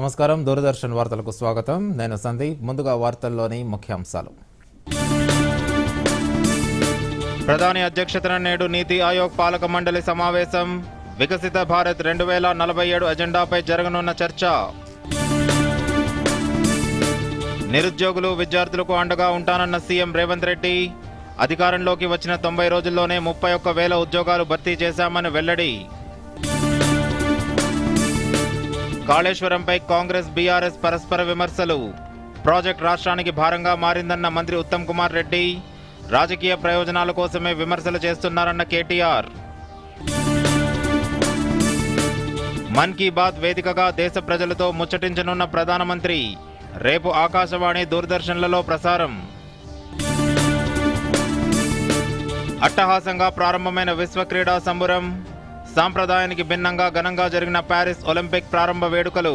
నమస్కారం. దూరదర్శన్ వార్తలకు స్వాగతం. నేను సందీప్. ముందుగా వార్తల్లోని ముఖ్యాంశాలు. ప్రధాని అధ్యక్షతన నేడు నీతి ఆయోగ్ పాలక మండలి సమావేశం. వికసిత భారత్ రెండు వేల నలభై ఏడు ఎజెండాపై జరగనున్న చర్చ. నిరుద్యోగులు విద్యార్థులకు అండగా ఉంటానన్న సీఎం రేవంత్ రెడ్డి. అధికారంలోకి వచ్చిన తొంభై రోజుల్లోనే ముప్పై ఒక్క వేల ఉద్యోగాలు భర్తీ చేశామని వెల్లడి. కాళేశ్వరంపై కాంగ్రెస్ బీఆర్ఎస్ పరస్పర విమర్శలు. ప్రాజెక్ట్ రాష్ట్రానికి భారంగా మారిందన్న మంత్రి ఉత్తమ్ కుమార్ రెడ్డి రాజకీయ ప్రయోజనాల కోసమే విమర్శలు చేస్తున్నారన్న కేటీఆర్. మన్ కీ బాత్ వేదికగా దేశ ప్రజలతో ముచ్చటించనున్న ప్రధానమంత్రి. రేపు ఆకాశవాణి దూరదర్శన్లలో ప్రసారం. అట్టహాసంగా ప్రారంభమైన విశ్వ క్రీడా సంబురం. సాంప్రదాయానికి భిన్నంగా ఘనంగా జరిగిన ప్యారిస్ ఒలింపిక్ ప్రారంభ వేడుకలు.